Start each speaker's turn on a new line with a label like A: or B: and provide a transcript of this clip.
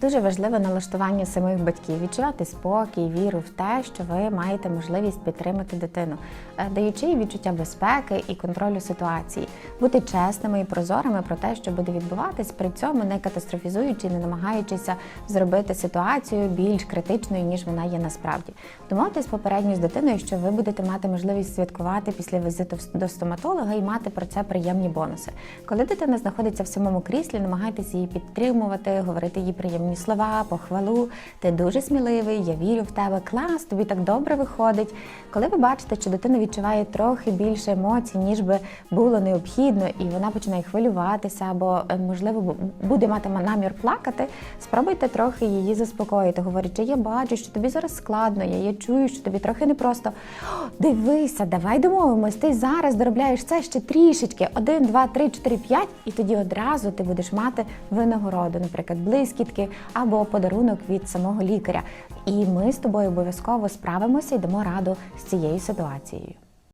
A: Дуже важливе налаштування самих батьків відчувати спокій, віру в те, що ви маєте можливість підтримати дитину, е, даючи їй відчуття безпеки і контролю ситуації, бути чесними і прозорими про те, що буде відбуватись, при цьому не катастрофізуючи, не намагаючися зробити ситуацію більш критичною, ніж вона є насправді. Домовтесь попередньо з дитиною, що ви будете мати можливість святкувати після візиту до стоматолога і мати про це приємні бонуси. Коли дитина знаходиться в самому кріслі, намагайтеся її підтримувати, говорити їй приємні слова, похвалу. Ти дуже сміливий, я вірю в тебе. Клас, тобі так добре виходить. Коли ви бачите, що дитина відчуває трохи більше емоцій, ніж би було необхідно, і вона починає хвилюватися, або е, можливо бу- буде мати намір плакати, спробуйте трохи її заспокоїти, говорячи, я бачу, що тобі зараз складно, я, я чую, що тобі трохи непросто. «О, Дивися, давай домовимось. Ти зараз доробляєш це ще трішечки. Один, два, три, чотири, п'ять, і тоді одразу ти будеш мати винагороду, наприклад, блискітки або подарунок від самого лікаря. І ми з тобою обов'язково справимося і дамо раду з цією ситуацією.